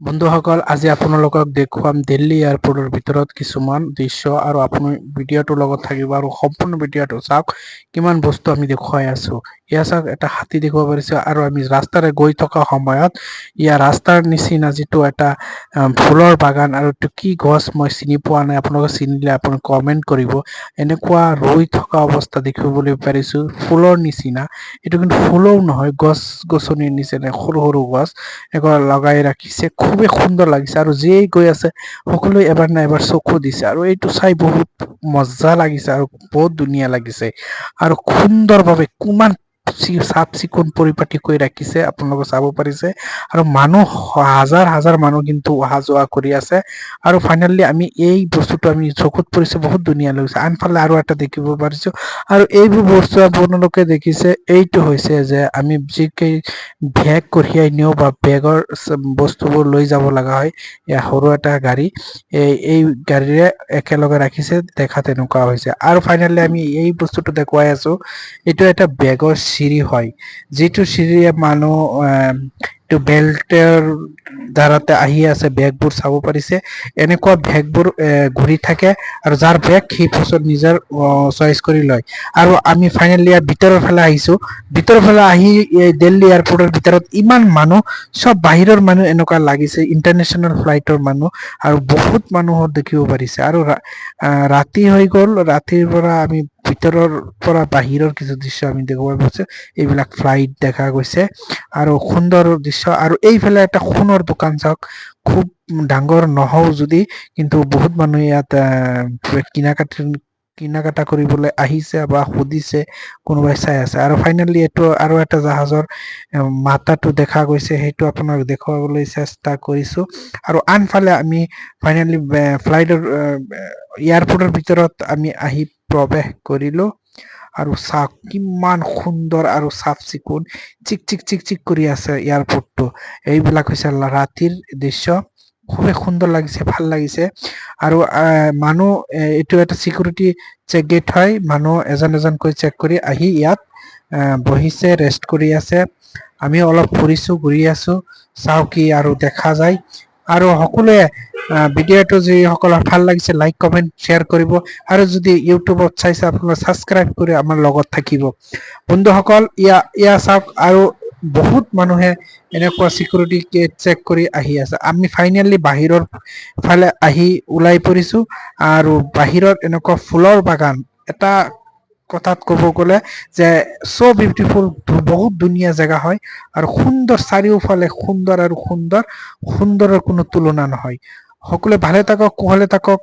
বন্ধুসকল আজি আপোনালোকক দেখুৱাম দিল্লী এয়াৰপৰ্টৰ ভিতৰত কিছুমান দৃশ্য আৰু আপুনি ভিডিঅ'টোৰ লগত থাকিব আৰু সম্পূৰ্ণ ভিডিঅ'টো চাওক কিমান বস্তু আমি দেখুৱাই আছো। চাওক এটা হাতী দেখিব পাৰিছো আৰু আমি ৰাস্তাৰে গৈ থকা সময়ত ইয়াৰ ৰাস্তাৰ নিচিনা যিটো এটা ফুলৰ বাগান আৰু এইটো কি গছ মই চিনি পোৱা নাই, আপোনালোকে চিনিলে আপুনি কমেণ্ট কৰিব। এনেকুৱা ৰৈ থকা অৱস্থা দেখিবলৈ পাৰিছো, ফুলৰ নিচিনা। এইটো কিন্তু ফুলও নহয়, গছ গছনিৰ নিচিনা, সৰু সৰু গছ এনেকুৱা লগাই ৰাখিছে, খুবেই সুন্দৰ লাগিছে আৰু যিয়েই গৈ আছে, সকলোৱে এবাৰ না এবাৰ চকু দিছে আৰু এইটো চাই বহুত মজা লাগিছে আৰু বহুত ধুনীয়া লাগিছে। আৰু সুন্দৰভাৱে কিমান চাফ চিকুণ পৰিপাটি কৰি ৰাখিছে, আপোনালোকে চাব পাৰিছে। আৰু মানুহ হাজাৰ হাজাৰ মানুহ কিন্তু অহা যোৱা কৰি আছে। আৰু ফাইনেলি আমি এই বস্তুটো আমি চকুত পৰিছে, বহুত ধুনীয়া লাগিছে। আনফালে আৰু এটা দেখিব পাৰিছো। আৰু এইবোৰ বস্তু আপোনালোকে দেখিছে, এইটো হৈছে যে আমি যিকেই বেগ কঢ়িয়াই নিওঁ বা বেগৰ বস্তুবোৰ লৈ যাব লগা হয়, এয়া সৰু এটা গাড়ী। এই এই গাড়ীৰে একেলগে ৰাখিছে, দেখা তেনেকুৱা হৈছে। আৰু ফাইনেলি আমি এই বস্তুটো দেখুৱাই আছো। এইটো এটা বেগৰ চিৰি হয়। যিটো চিৰিয়ে মানুহ এইটো বেল্টৰ দ্বাৰাতে আহি আছে, বেগবোৰ চাব পাৰিছে। এনেকুৱা বেগবোৰ ঘূৰি থাকে আৰু যাৰ বেগ সি পাছত নিজৰ চইচ কৰি লয়। আৰু আমি ফাইনেলি ভিতৰৰ ফালে আহিছো। ভিতৰৰ ফালে আহি দিল্লী এয়াৰপৰ্টৰ ভিতৰত ইমান মানুহ, চব বাহিৰৰ মানুহ এনেকুৱা লাগিছে ইণ্টাৰনেশ্যনেল ফ্লাইটৰ মানুহ আৰু বহুত মানুহৰ দেখিব পাৰিছে। আৰু ৰাতি হৈ গ'ল, ৰাতিৰ পৰা আমি ভিতৰৰ পৰা বাহিৰৰ কিছু দৃশ্য আমি দেখিব পাইছো এইবিলাক ফ্লাইট দেখা গৈছে। আৰু সুন্দৰ দৃশ্য। আৰু এইফালে এটা সোণৰ দোকান চাওক। খুব ডাঙৰ নহও যদি, কিন্তু বহুত মানুহে ইয়াত কিনা কাটি কিনা কাটা কৰিবলৈ আহিছে বা সুধিছে, কোনোবাই চাই আছে। আৰু ফাইনেলি এইটো আৰু এটা জাহাজৰ মাথাটো দেখা গৈছে, সেইটো আপোনাক দেখুৱাবলৈ চেষ্টা কৰিছো। আৰু আনফালে আমি ফাইনেলি ফ্লাইটৰ এয়াৰপৰ্টৰ ভিতৰত আমি আহি প্ৰৱেশ কৰিলো। আৰু চাওক, কিমান সুন্দৰ আৰু চাফ চিকুণ চিক চিক চিক চিক কৰি আছে এয়াৰপৰ্টটো। এইবিলাক হৈছে ৰাতিৰ দৃশ্য। খুবেই সুন্দৰ লাগিছে, ভালো লাগিছে। আৰু মানুহ এইটো এটা চিকিউৰিটি চেক গেট হয়। মানুহ এজন এজনকৈ চেক কৰি আহি ইয়াত বহিছে ৰেষ্ট কৰি আছে। আমি অলপ ফুৰিছো, ঘূৰি আছো। চাওঁ কি আৰু দেখা যায়। আৰু সকলোৱে ভিডিঅ'টো যিসকলৰ ভালো লাগিছে লাইক কমেণ্ট শ্বেয়াৰ কৰিব। আৰু যদি ইউটিউবত চাইছে, আপোনালোকে ছাবস্ক্ৰাইব কৰি আমাৰ লগত থাকিব। বন্ধুসকল, ইয়া ইয়া চাওক আৰু বহুত মানুহে এনেকুৱা চিকিউৰিটি গেট চেক কৰি আহি আছে। আমি ফাইনেলি বাহিৰৰ ফালে আহি ওলাই পৰিছো আৰু বাহিৰত এনেকুৱা ফুলৰ বাগান, এটা কথাত ক'ব গ'লে যে চ' বিউটিফুল বহুত ধুনীয়া জেগা হয় আৰু সুন্দৰ চাৰিওফালে সুন্দৰ আৰু সুন্দৰ, সুন্দৰৰ কোনো তুলনা নহয়। সকলোৱে ভালে থাকক, কুশলে থাকক।